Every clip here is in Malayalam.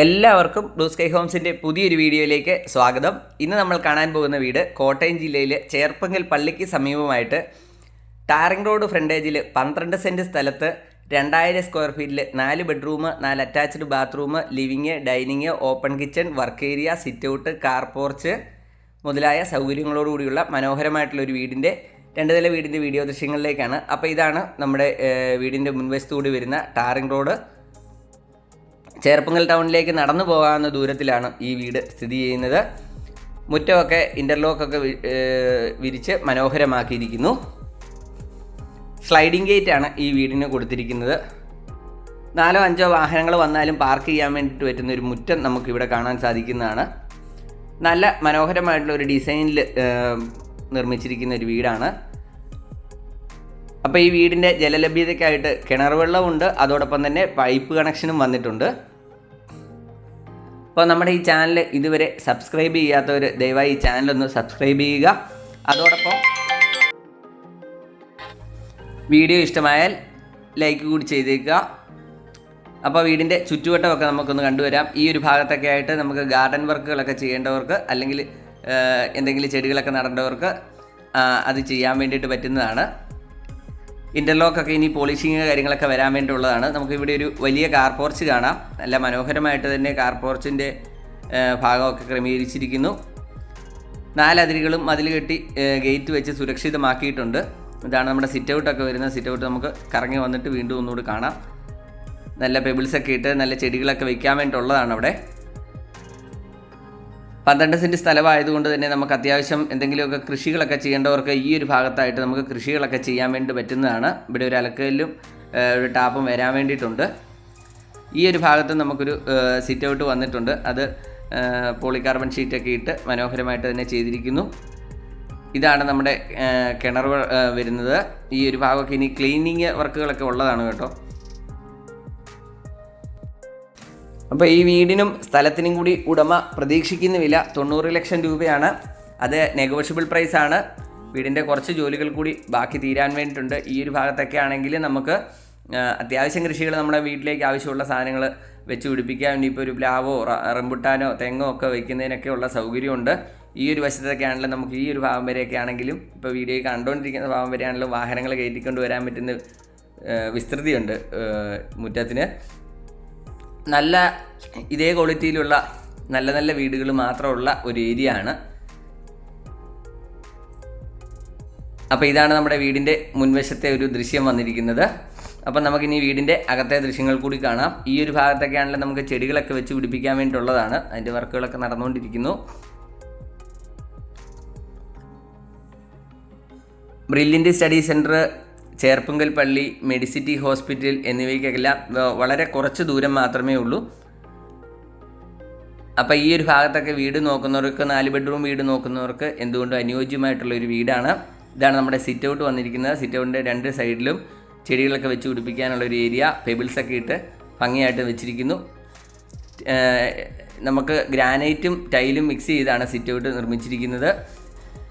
എല്ലാവർക്കും ബ്ലൂ സ്കൈ ഹോംസിന്റെ പുതിയൊരു വീഡിയോയിലേക്ക് സ്വാഗതം. ഇന്ന് നമ്മൾ കാണാൻ പോകുന്ന വീട് കോട്ടയം ജില്ലയിലെ ചേർപ്പങ്കൽ പള്ളിക്ക് സമീപമായിട്ട് ടാറിംഗ് റോഡ് ഫ്രണ്ടേജിൽ പന്ത്രണ്ട് സെന്റ് സ്ഥലത്ത് രണ്ടായിരം സ്ക്വയർ ഫീറ്റിൽ നാല് ബെഡ്റൂം നാല് attached bathroom living dining open kitchen work area sit out car porch മുതലായ സൗകര്യങ്ങളോടുകൂടിയുള്ള മനോഹരമായിട്ടുള്ള ഒരു വീടിന്റെ രണ്ട് നില വീടിന്റെ വീഡിയോ ദൃശ്യങ്ങളിലേക്കാണ്. അപ്പോൾ ഇതാണ് നമ്മുടെ വീടിന്റെ മുൻവശത്തുകൂടി വരുന്ന ടാറിംഗ് റോഡ്. ചേർപ്പങ്കൽ ടൗണിലേക്ക് നടന്നു പോകാവുന്ന ദൂരത്തിലാണ് ഈ വീട് സ്ഥിതി ചെയ്യുന്നത്. മുറ്റമൊക്കെ ഇന്റർലോക്കൊക്കെ വിരിച്ച് മനോഹരമാക്കിയിരിക്കുന്നു. സ്ലൈഡിംഗ് ഗേറ്റ് ആണ് ഈ വീടിന് കൊടുത്തിരിക്കുന്നത്. നാലോ അഞ്ചോ വാഹനങ്ങൾ വന്നാലും പാർക്ക് ചെയ്യാൻ വേണ്ടിയിട്ട് പറ്റുന്ന ഒരു മുറ്റം നമുക്കിവിടെ കാണാൻ സാധിക്കുന്നതാണ്. നല്ല മനോഹരമായിട്ടുള്ള ഒരു ഡിസൈനിൽ നിർമ്മിച്ചിരിക്കുന്ന ഒരു വീടാണ്. അപ്പോൾ ഈ വീടിന്റെ ജലലഭ്യതയ്ക്കായിട്ട് കിണർ വെള്ളമുണ്ട്. അതോടൊപ്പം തന്നെ പൈപ്പ് കണക്ഷനും വന്നിട്ടുണ്ട്. അപ്പോൾ നമ്മുടെ ഈ ചാനൽ ഇതുവരെ സബ്സ്ക്രൈബ് ചെയ്യാത്തവർ ദയവായി ഈ ചാനലൊന്ന് സബ്സ്ക്രൈബ് ചെയ്യുക. അതോടൊപ്പം വീഡിയോ ഇഷ്ടമായാൽ ലൈക്ക് കൂടി ചെയ്തേക്കുക. അപ്പോൾ വീടിന്റെ ചുറ്റുവട്ടമൊക്കെ നമുക്കൊന്ന് കണ്ടുവരാം. ഈ ഒരു ഭാഗത്തൊക്കെ ആയിട്ട് നമുക്ക് ഗാർഡൻ വർക്കുകളൊക്കെ ചെയ്യേണ്ടവർക്ക് അല്ലെങ്കിൽ എന്തെങ്കിലും ചെടികളൊക്കെ നടേണ്ടവർക്ക് അത് ചെയ്യാൻ വേണ്ടിയിട്ട് പറ്റുന്നതാണ്. ഇന്റർലോക്കൊക്കെ ഇനി പോളിഷിങ് കാര്യങ്ങളൊക്കെ വരാൻ വേണ്ടിയുള്ളതാണ്. നമുക്ക് ഇവിടെ ഒരു വലിയ കാർ പോർച്ച് കാണാം. നല്ല മനോഹരമായിട്ട് തന്നെ കാർ പോർച്ചിന്റെ ഭാഗമൊക്കെ ക്രമീകരിച്ചിരിക്കുന്നു. നാലതിരുകളും അതിൽ കെട്ടി ഗേറ്റ് വെച്ച് സുരക്ഷിതമാക്കിയിട്ടുണ്ട്. ഇതാണ് നമ്മുടെ സിറ്റ് ഔട്ടൊക്കെ വരുന്ന സിറ്റ് ഔട്ട് നമുക്ക് കറങ്ങി വന്നിട്ട് വീണ്ടും ഒന്നുകൂടി കാണാം. നല്ല പെബിൾസൊക്കെ ഇട്ട് നല്ല ചെടികളൊക്കെ വെക്കാൻ വേണ്ടിയിട്ടുള്ളതാണ് അവിടെ. പന്ത്രണ്ട് സെന്റ് സ്ഥലമായതുകൊണ്ട് തന്നെ നമുക്ക് അത്യാവശ്യം എന്തെങ്കിലുമൊക്കെ കൃഷികളൊക്കെ ചെയ്യേണ്ടവർക്ക് ഈ ഒരു ഭാഗത്തായിട്ട് നമുക്ക് കൃഷികളൊക്കെ ചെയ്യാൻ വേണ്ടി പറ്റുന്നതാണ്. ഇവിടെ ഒരു അലക്കലിലും ഒരു ടാപ്പും വരാൻ വേണ്ടിയിട്ടുണ്ട്. ഈ ഒരു ഭാഗത്ത് നമുക്കൊരു സിറ്റ് ഔട്ട് വന്നിട്ടുണ്ട്. അത് പോളികാർബൺ ഷീറ്റൊക്കെ ഇട്ട് മനോഹരമായിട്ട് തന്നെ ചെയ്തിരിക്കുന്നു. ഇതാണ് നമ്മുടെ കിണർ വരുന്നത്. ഈ ഒരു ഭാഗമൊക്കെ ഇനി ക്ലീനിങ് വർക്കുകളൊക്കെ ഉള്ളതാണ് കേട്ടോ. അപ്പോൾ ഈ വീടിനും സ്ഥലത്തിനും കൂടി ഉടമ പ്രതീക്ഷിക്കുന്ന വില തൊണ്ണൂറ് ലക്ഷം രൂപയാണ്. അത് നെഗോഷ്യബിൾ ആണ്. വീടിന്റെ കുറച്ച് ജോലികൾ കൂടി ബാക്കി തീരാൻ വേണ്ടിയിട്ടുണ്ട്. ഈ ഒരു ഭാഗത്തൊക്കെ ആണെങ്കിൽ നമുക്ക് അത്യാവശ്യം കൃഷികൾ നമ്മുടെ വീട്ടിലേക്ക് ആവശ്യമുള്ള സാധനങ്ങൾ വെച്ച് പിടിപ്പിക്കാൻ വേണ്ടി ഇപ്പോൾ ഒരു പ്ലാവോ റംബുട്ടാനോ തെങ്ങോ ഒക്കെ വയ്ക്കുന്നതിനൊക്കെ ഉള്ള സൗകര്യമുണ്ട്. ഈ ഒരു വശത്തൊക്കെ ആണെങ്കിലും നമുക്ക് ഈ ഒരു ഭാഗം വരെയൊക്കെ ആണെങ്കിലും ഇപ്പോൾ വീഡിയോ കണ്ടുകൊണ്ടിരിക്കുന്ന ഭാഗം വരെയാണെങ്കിലും വാഹനങ്ങൾ കയറ്റിക്കൊണ്ട് വരാൻ പറ്റുന്ന വിസ്തൃതിയുണ്ട് മുറ്റത്തിന്. നല്ല ഇതേ ക്വാളിറ്റിയിലുള്ള നല്ല നല്ല വീടുകൾ മാത്രമുള്ള ഒരു ഏരിയ ആണ് അപ്പോൾ ഇതാണ് നമ്മുടെ വീടിന്റെ മുൻവശത്തെ ഒരു ദൃശ്യം വന്നിരിക്കുന്നത്. അപ്പം നമുക്കിനി വീടിന്റെ അകത്തെ ദൃശ്യങ്ങൾ കൂടി കാണാം. ഈ ഒരു ഭാഗത്തൊക്കെ ആണെങ്കിൽ നമുക്ക് ചെടികളൊക്കെ വെച്ച് പിടിപ്പിക്കാൻ വേണ്ടിയിട്ടുള്ളതാണ് അതിന്റെ വർക്കുകളൊക്കെ നടന്നുകൊണ്ടിരിക്കുന്നു. ബ്രില്ലിന്റെ സ്റ്റഡി സെന്റർ ചേർപ്പുങ്കൽ പള്ളി മെഡിസിറ്റി ഹോസ്പിറ്റൽ എന്നിവയ്ക്കെല്ലാം വളരെ കുറച്ച് ദൂരം മാത്രമേ ഉള്ളൂ. അപ്പോൾ ഈ ഒരു ഭാഗത്തൊക്കെ വീട് നോക്കുന്നവർക്ക് നാല് ബെഡ്റൂം വീട് നോക്കുന്നവർക്ക് എന്തുകൊണ്ടും അനുയോജ്യമായിട്ടുള്ള ഒരു വീടാണ്. ഇതാണ് നമ്മുടെ സിറ്റ് ഔട്ട് വന്നിരിക്കുന്നത്. സിറ്റ് ഔട്ടിന്റെ രണ്ട് സൈഡിലും ചെടികളൊക്കെ വെച്ച് പിടിപ്പിക്കാനുള്ള ഒരു ഏരിയ പെബിൾസൊക്കെ ഇട്ട് ഭംഗിയായിട്ട് വെച്ചിരിക്കുന്നു. നമുക്ക് ഗ്രാനൈറ്റും ടൈലും മിക്സ് ചെയ്താണ് സിറ്റ് ഔട്ട് നിർമ്മിച്ചിരിക്കുന്നത്.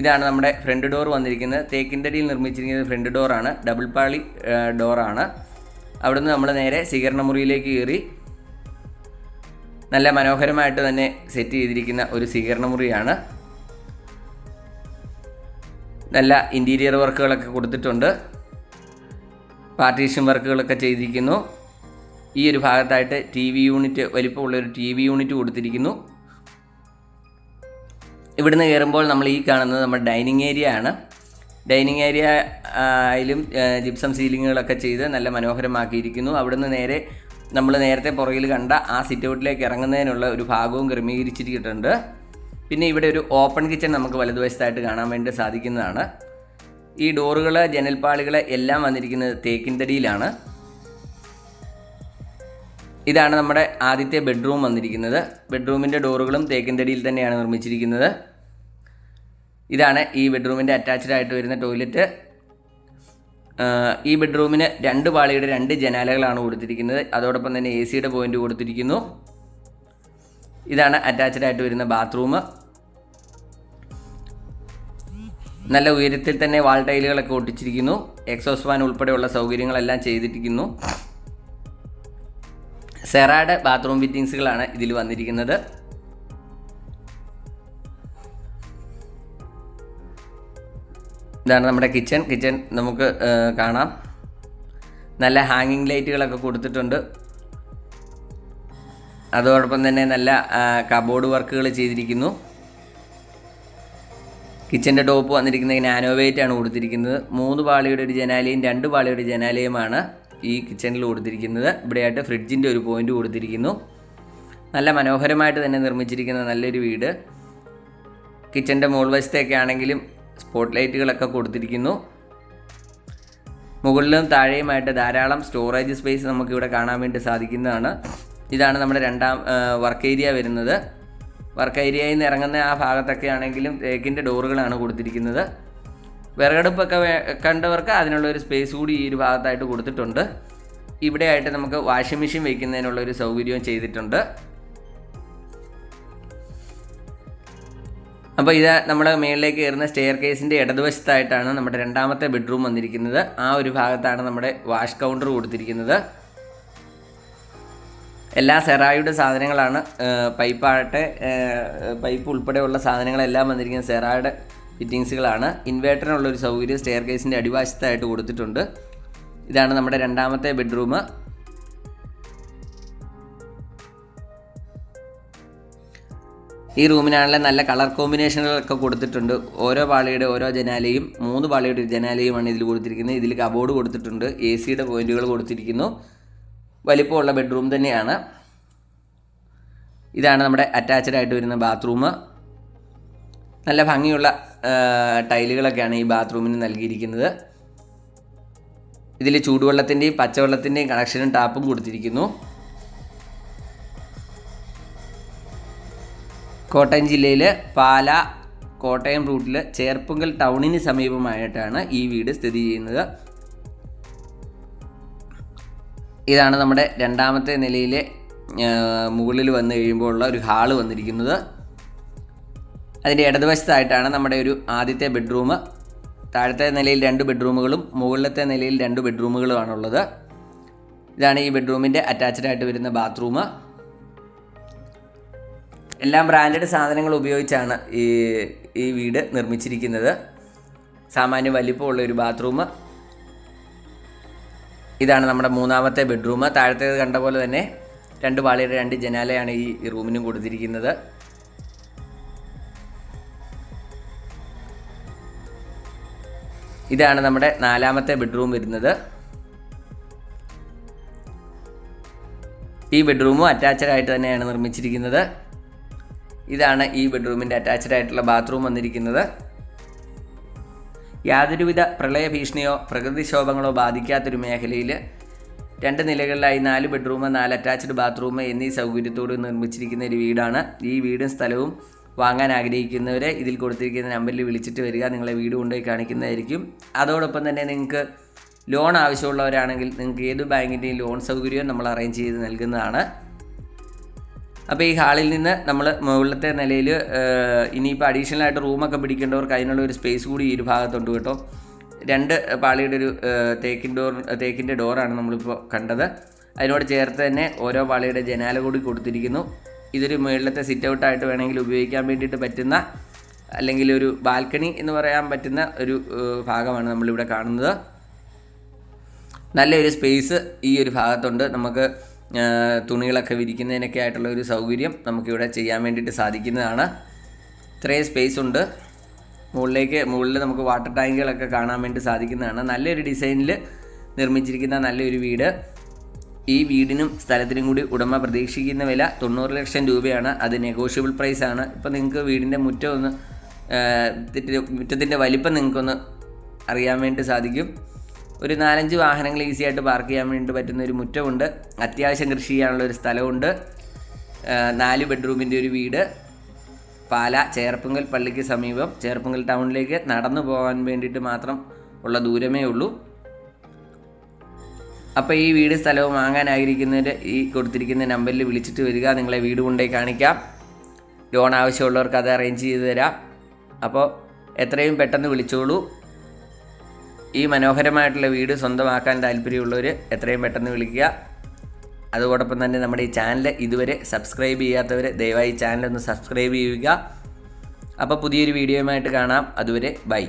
ഇതാണ് നമ്മുടെ ഫ്രണ്ട് ഡോർ വന്നിരിക്കുന്നത്. തേക്കിന്റെ അടിയിൽ നിർമ്മിച്ചിരിക്കുന്നത് ഫ്രണ്ട് ഡോറാണ് ഡബിൾ പാളി ഡോറാണ് അവിടുന്ന് നമ്മൾ നേരെ സ്വീകരണ മുറിയിലേക്ക് കയറി നല്ല മനോഹരമായിട്ട് തന്നെ സെറ്റ് ചെയ്തിരിക്കുന്ന ഒരു സ്വീകരണ മുറിയാണ് നല്ല ഇന്റീരിയർ വർക്കുകളൊക്കെ കൊടുത്തിട്ടുണ്ട്. പാർട്ടീഷൻ വർക്കുകളൊക്കെ ചെയ്തിരിക്കുന്നു. ഈ ഒരു ഭാഗത്തായിട്ട് ടി വി യൂണിറ്റ് വലിപ്പമുള്ള ഒരു ടി വി യൂണിറ്റ് കൊടുത്തിരിക്കുന്നു. ഇവിടുന്ന് കയറുമ്പോൾ നമ്മൾ ഈ കാണുന്നത് നമ്മുടെ ഡൈനിങ് ഏരിയ ആണ്. ഡൈനിങ് ഏരിയ ആയാലും ജിപ്സം സീലിങ്ങുകളൊക്കെ ചെയ്ത് നല്ല മനോഹരമാക്കിയിരിക്കുന്നു. അവിടുന്ന് നേരെ നമ്മൾ നേരത്തെ പുറകിൽ കണ്ട ആ സിറ്റ് ഔട്ടിലേക്ക് ഇറങ്ങുന്നതിനുള്ള ഒരു ഭാഗവും ക്രമീകരിച്ചിട്ടുണ്ട് പിന്നെ ഇവിടെ ഒരു ഓപ്പൺ കിച്ചൺ നമുക്ക് വലതുവശത്തായിട്ട് കാണാൻ വേണ്ടി സാധിക്കുന്നതാണ്. ഈ ഡോറുകൾ ജനൽപ്പാളികൾ എല്ലാം വന്നിരിക്കുന്നത് തേക്കിൻ തടിയിലാണ് ഇതാണ് നമ്മുടെ ആദ്യത്തെ ബെഡ്റൂം വന്നിരിക്കുന്നത്. ബെഡ്റൂമിന്റെ ഡോറുകളും തേക്കിൻ തടിയിൽ തന്നെയാണ് നിർമ്മിച്ചിരിക്കുന്നത്. ഇതാണ് ഈ ബെഡ്റൂമിന്റെ അറ്റാച്ച്ഡ് ആയിട്ട് വരുന്ന ടോയ്ലറ്റ് ഈ ബെഡ്റൂമിന് രണ്ട് പാളിയുടെ രണ്ട് ജനാലകളാണ് കൊടുത്തിരിക്കുന്നത്. അതോടൊപ്പം തന്നെ എ സിയുടെ പോയിന്റ് കൊടുത്തിരിക്കുന്നു. ഇതാണ് അറ്റാച്ച്ഡ് ആയിട്ട് വരുന്ന ബാത്റൂം നല്ല ഉയരത്തിൽ തന്നെ വാൾ ടൈലുകളൊക്കെ ഒട്ടിച്ചിരിക്കുന്നു. എക്സോസ് ഫാൻ ഉൾപ്പെടെയുള്ള സൗകര്യങ്ങളെല്ലാം ചെയ്തിരിക്കുന്നു. സെറാഡ് ബാത്റൂം ഫിറ്റിങ്സുകളാണ് ഇതിൽ വന്നിരിക്കുന്നത്. ഇതാണ് നമ്മുടെ കിച്ചൺ കിച്ചൺ നമുക്ക് കാണാം. നല്ല ഹാങ്ങിങ് ലൈറ്റുകളൊക്കെ കൊടുത്തിട്ടുണ്ട്. അതോടൊപ്പം തന്നെ നല്ല കബോർഡ് വർക്കുകൾ ചെയ്തിരിക്കുന്നു. കിച്ചന്റെ ടോപ്പ് വന്നിരിക്കുന്നത് നാനോവേറ്റ് ആണ് കൊടുത്തിരിക്കുന്നത്. മൂന്ന് പാളിയുടെ ഒരു ജനാലയും രണ്ട് പാളിയുടെ ജനാലയുമാണ്. ഈ കിച്ചണിൽ കൊടുത്തിരിക്കുന്നത്. ഇവിടെയായിട്ട് ഫ്രിഡ്ജിന്റെ ഒരു പോയിന്റ് കൊടുത്തിരിക്കുന്നു. നല്ല മനോഹരമായിട്ട് തന്നെ നിർമ്മിച്ചിരിക്കുന്ന നല്ലൊരു വീട്. കിച്ചന്റെ മുകൾ വശത്തൊക്കെ ആണെങ്കിലും സ്പോട്ട് ലൈറ്റുകളൊക്കെ കൊടുത്തിരിക്കുന്നു. മുകളിലും താഴെയുമായിട്ട് ധാരാളം സ്റ്റോറേജ് സ്പേസ് നമുക്കിവിടെ കാണാൻ വേണ്ടി സാധിക്കുന്നതാണ്. ഇതാണ് നമ്മുടെ രണ്ടാം വർക്ക് ഏരിയ വരുന്നത്. വർക്ക് ഏരിയയിൽ നിന്ന് ഇറങ്ങുന്ന ആ ഭാഗത്തൊക്കെ ആണെങ്കിലും തേക്കിന്റെ ഡോറുകളാണ് കൊടുത്തിരിക്കുന്നത്. വിറകടുപ്പൊക്കെ കണ്ടവർക്ക് അതിനുള്ളൊരു സ്പേസ് കൂടി ഈ ഒരു ഭാഗത്തായിട്ട് കൊടുത്തിട്ടുണ്ട്. ഇവിടെയായിട്ട് നമുക്ക് വാഷിംഗ് മെഷീൻ വയ്ക്കുന്നതിനുള്ള ഒരു സൗകര്യവും ചെയ്തിട്ടുണ്ട്. അപ്പോൾ ഇത് നമ്മൾ മേളിലേക്ക് കയറുന്ന സ്റ്റെയർ കേസിന്റെ ഇടതുവശത്തായിട്ടാണ് നമ്മുടെ രണ്ടാമത്തെ ബെഡ്റൂം വന്നിരിക്കുന്നത്. ആ ഒരു ഭാഗത്താണ് നമ്മുടെ വാഷ് കൗണ്ടർ കൊടുത്തിരിക്കുന്നത്. എല്ലാ സെറായുടെ സാധനങ്ങളാണ് പൈപ്പാകട്ടെ പൈപ്പ് ഉൾപ്പെടെയുള്ള സാധനങ്ങളെല്ലാം വന്നിരിക്കുന്നത്. സെറായുടെ ഫിറ്റിങ്സുകളാണ് ഇൻവേർട്ടറിനുള്ളൊരു സൗകര്യം സ്റ്റെയർ കേസിന്റെ അടിവാശത്തായിട്ട് കൊടുത്തിട്ടുണ്ട്. ഇതാണ് നമ്മുടെ രണ്ടാമത്തെ ബെഡ്റൂം ഈ റൂമിനാണല്ലേ നല്ല കളർ കോമ്പിനേഷനുകളൊക്കെ കൊടുത്തിട്ടുണ്ട്. ഓരോ പാളിയുടെ ഓരോ ജനാലയും മൂന്ന് പാളിയുടെ ഒരു ജനാലയുമാണ് ഇതിൽ കൊടുത്തിരിക്കുന്നത്. ഇതിൽ കബോർഡ് കൊടുത്തിട്ടുണ്ട് എ സിയുടെ പോയിന്റുകൾ കൊടുത്തിരിക്കുന്നു. വലിപ്പമുള്ള ബെഡ്റൂം തന്നെയാണ്. ഇതാണ് നമ്മുടെ അറ്റാച്ച്ഡ് ആയിട്ട് വരുന്ന ബാത്റൂം നല്ല ഭംഗിയുള്ള ടൈലുകളൊക്കെയാണ് ഈ ബാത്റൂമിന് നൽകിയിരിക്കുന്നത്. ഇതിൽ ചൂടുവെള്ളത്തിന്റെയും പച്ചവെള്ളത്തിന്റെയും കണക്ഷനും ടാപ്പും കൊടുത്തിരിക്കുന്നു. കോട്ടയം ജില്ലയിൽ പാല കോട്ടയം റൂട്ടിൽ ചേർപ്പുങ്കൽ ടൗണിന് സമീപമായിട്ടാണ് ഈ വീട് സ്ഥിതി ചെയ്യുന്നത്. ഇതാണ് നമ്മുടെ രണ്ടാമത്തെ നിലയിലെ മുകളിൽ വന്നു കഴിയുമ്പോൾ ഉള്ള ഒരു ഹാൾ വന്നിരിക്കുന്നത്. അതിന്റെ ഇടതുവശത്തായിട്ടാണ് നമ്മുടെ ഒരു ആദ്യത്തെ ബെഡ്റൂം. താഴത്തെ നിലയിൽ രണ്ട് ബെഡ്റൂമുകളും മുകളിലത്തെ നിലയിൽ രണ്ട് ബെഡ്റൂമുകളുമാണുള്ളത്. ഇതാണ് ഈ ബെഡ്റൂമിന്റെ അറ്റാച്ച്ഡ് ആയിട്ട് വരുന്ന ബാത്റൂം. എല്ലാം ബ്രാൻഡഡ് സാധനങ്ങൾ ഉപയോഗിച്ചാണ് ഈ ഈ വീട് നിർമ്മിച്ചിരിക്കുന്നത്. സാമാന്യ വലിപ്പമുള്ള ഒരു ബാത്റൂം. ഇതാണ് നമ്മുടെ മൂന്നാമത്തെ ബെഡ്റൂം. താഴത്തേത് കണ്ട പോലെ തന്നെ രണ്ട് പാളിയുടെ രണ്ട് ജനാലയാണ് ഈ റൂമിനും കൊടുത്തിരിക്കുന്നത്. ഇതാണ് നമ്മുടെ നാലാമത്തെ ബെഡ്റൂം വരുന്നത്. ഈ ബെഡ്റൂമും അറ്റാച്ച്ഡ് ആയിട്ട് തന്നെയാണ് നിർമ്മിച്ചിരിക്കുന്നത്. ഇതാണ് ഈ ബെഡ്റൂമിന്റെ അറ്റാച്ച്ഡ് ആയിട്ടുള്ള ബാത്റൂം വന്നിരിക്കുന്നത്. യാതൊരുവിധ പ്രളയ ഭീഷണിയോ പ്രകൃതിക്ഷോഭങ്ങളോ ബാധിക്കാത്തൊരു മേഖലയിൽ രണ്ട് നിലകളിലായി നാല് ബെഡ്റൂം നാല് അറ്റാച്ച്ഡ് ബാത്റൂം എന്നീ സൗകര്യത്തോട് നിർമ്മിച്ചിരിക്കുന്ന ഒരു വീടാണ്. ഈ വീടും സ്ഥലവും വാങ്ങാൻ ആഗ്രഹിക്കുന്നവരെ ഇതിൽ കൊടുത്തിരിക്കുന്ന നമ്പറിൽ വിളിച്ചിട്ട് വരിക. നിങ്ങളെ വീട് കൊണ്ടുപോയി കാണിക്കുന്നതായിരിക്കും. അതോടൊപ്പം തന്നെ നിങ്ങൾക്ക് ലോൺ ആവശ്യമുള്ളവരാണെങ്കിൽ നിങ്ങൾക്ക് ഏത് ബാങ്കിന്റെയും ലോൺ സൗകര്യവും നമ്മൾ അറേഞ്ച് ചെയ്ത് നൽകുന്നതാണ്. അപ്പോൾ ഈ ഹാളിൽ നിന്ന് നമ്മൾ മുകളിലത്തെ നിലയിൽ ഇനിയിപ്പോൾ അഡീഷണൽ ആയിട്ട് റൂമൊക്കെ പിടിക്കേണ്ടവർക്ക് അതിനുള്ള ഒരു സ്പേസ് കൂടി ഈ ഒരു ഭാഗത്തുണ്ട് കേട്ടോ. രണ്ട് പാളിയുടെ ഒരു തേക്കിൻ ഡോർ തേക്കിന്റെ ഡോറാണ് നമ്മളിപ്പോൾ കണ്ടത്. അതിനോട് ചേർത്ത് തന്നെ ഓരോ പാളിയുടെ ജനാല കൂടി കൊടുത്തിരിക്കുന്നു. ഇതൊരു മുകളിലത്തെ സിറ്റ് ഔട്ടായിട്ട് വേണമെങ്കിൽ ഉപയോഗിക്കാൻ വേണ്ടിയിട്ട് പറ്റുന്ന അല്ലെങ്കിൽ ഒരു ബാൽക്കണി എന്ന് പറയാൻ പറ്റുന്ന ഒരു ഭാഗമാണ് നമ്മളിവിടെ കാണുന്നത്. നല്ലൊരു സ്പേസ് ഈ ഒരു ഭാഗത്തുണ്ട്. നമുക്ക് തുണികളൊക്കെ വിരിക്കുന്നതിനൊക്കെ ആയിട്ടുള്ള ഒരു സൗകര്യം നമുക്കിവിടെ ചെയ്യാൻ വേണ്ടിയിട്ട് സാധിക്കുന്നതാണ്. ഇത്രയും സ്പേസ് ഉണ്ട്. മുകളിലേക്ക് മുകളിൽ നമുക്ക് വാട്ടർ ടാങ്കുകളൊക്കെ കാണാൻ വേണ്ടി സാധിക്കുന്നതാണ്. നല്ലൊരു ഡിസൈനിൽ നിർമ്മിച്ചിരിക്കുന്ന നല്ലൊരു വീട്. ഈ വീടിനും സ്ഥലത്തിനും കൂടി ഉടമ പ്രതീക്ഷിക്കുന്ന വില തൊണ്ണൂറ് ലക്ഷം രൂപയാണ്. അത് നെഗോഷ്യബിൾ പ്രൈസ് ആണ്. ഇപ്പോൾ നിങ്ങൾക്ക് വീടിന്റെ മുറ്റം ഒന്ന് മുറ്റത്തിന്റെ വലിപ്പം നിങ്ങൾക്കൊന്ന് അറിയാൻ വേണ്ടി സാധിക്കും. ഒരു നാലഞ്ച് വാഹനങ്ങൾ ഈസി ആയിട്ട് പാർക്ക് ചെയ്യാൻ വേണ്ടി പറ്റുന്ന ഒരു മുറ്റമുണ്ട്. അത്യാവശ്യം കൃഷി ചെയ്യാനുള്ള ഒരു സ്ഥലമുണ്ട്. നാല് ബെഡ്റൂമിന്റെ ഒരു വീട്. പാല ചേർപ്പുങ്കൽ പള്ളിക്ക് സമീപം. ചേർപ്പുങ്കൽ ടൗണിലേക്ക് നടന്നു പോകാൻ വേണ്ടിയിട്ട് മാത്രം ഉള്ള ദൂരമേ ഉള്ളൂ. അപ്പോൾ ഈ വീട് സ്ഥലവും വാങ്ങാൻ ആഗ്രഹിക്കുന്നവർ ഈ കൊടുത്തിരിക്കുന്ന നമ്പറിൽ വിളിച്ചിട്ട് വരിക. നിങ്ങളെ വീട് കൊണ്ടുപോയി കാണിക്കാം. ലോൺ ആവശ്യമുള്ളവർക്ക് അത് അറേഞ്ച് ചെയ്ത് തരാം. അപ്പോൾ എത്രയും പെട്ടെന്ന് വിളിച്ചോളൂ. ഈ മനോഹരമായിട്ടുള്ള വീട് സ്വന്തമാക്കാൻ താല്പര്യമുള്ളവർ എത്രയും പെട്ടെന്ന് വിളിക്കുക. അതോടൊപ്പം തന്നെ നമ്മുടെ ഈ ചാനൽ ഇതുവരെ സബ്സ്ക്രൈബ് ചെയ്യാത്തവർ ദയവായി ചാനൽ ഒന്ന് സബ്സ്ക്രൈബ് ചെയ്യുക. അപ്പോൾ പുതിയൊരു വീഡിയോയുമായിട്ട് കാണാം. അതുവരെ ബൈ